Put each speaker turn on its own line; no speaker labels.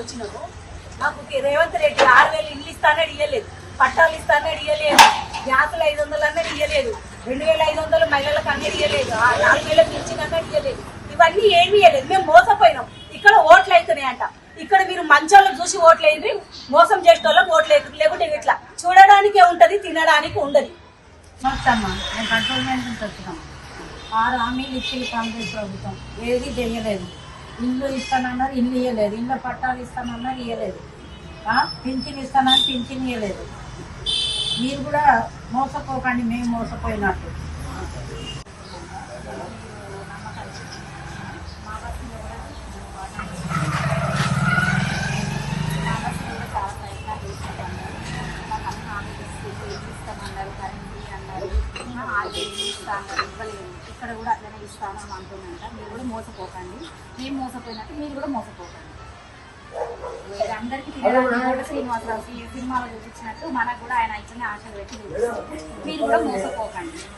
వచ్చినాము మాకు రేవంత్ రెడ్డి ఆరు వేలు ఇల్లు ఇస్తానని ఇయ్యలేదు పట్టాలు ఇస్తానని ఇయ్యలేదు గ్యాసులు ఐదు వందలు అన్నది ఇయ్యలేదు రెండు వేల ఐదు వందలు మహిళలకు అన్నది ఇయ్యలేదు నాలుగు వేల పిలిచిన అన్నది ఇయ్యలేదు ఇవన్నీ ఏమి ఇయ్యలేదు. మేము మోసపోయినాం. ఇక్కడ ఓట్లు అవుతున్నాయంట. ఇక్కడ మీరు మంచోళ్ళని చూసి ఓట్లు వేయండి. మోసం చేసేటోళ్ళకి ఓట్లు వేయరు లేకుంటే ఇట్లా చూడడానికే ఉంటుంది తినడానికి ఉండదు.
నమస్తమ్మా ఆరు హామీలు ఇచ్చింది కాంగ్రెస్ ప్రభుత్వం. ఏది తెలియలేదు ఇల్లు ఇస్తానన్నారు ఇల్లు ఇవ్వలేదు ఇళ్ళ పట్టాలు ఇస్తానన్నారు ఇవ్వలేదు ఆ, పింఛన్ ఇస్తానని పింఛన్ ఇవ్వలేదు మీరు కూడా మోసపోకండి మేము మోసపోయినట్టు.
ఇక్కడ కూడా అట్లనే ఇస్తాను అని అంటున్నంట మీరు కూడా మోసపోకండి. మేము మోసపోయినట్టు మీరు కూడా మోసపోకండి. అందరికీ తినడానికి శ్రీనివాసరావు సినిమాలో చూపించినట్టు మనకు కూడా ఆయన ఇచ్చిన ఆశలు పెట్టి మీరు కూడా మోసపోకండి.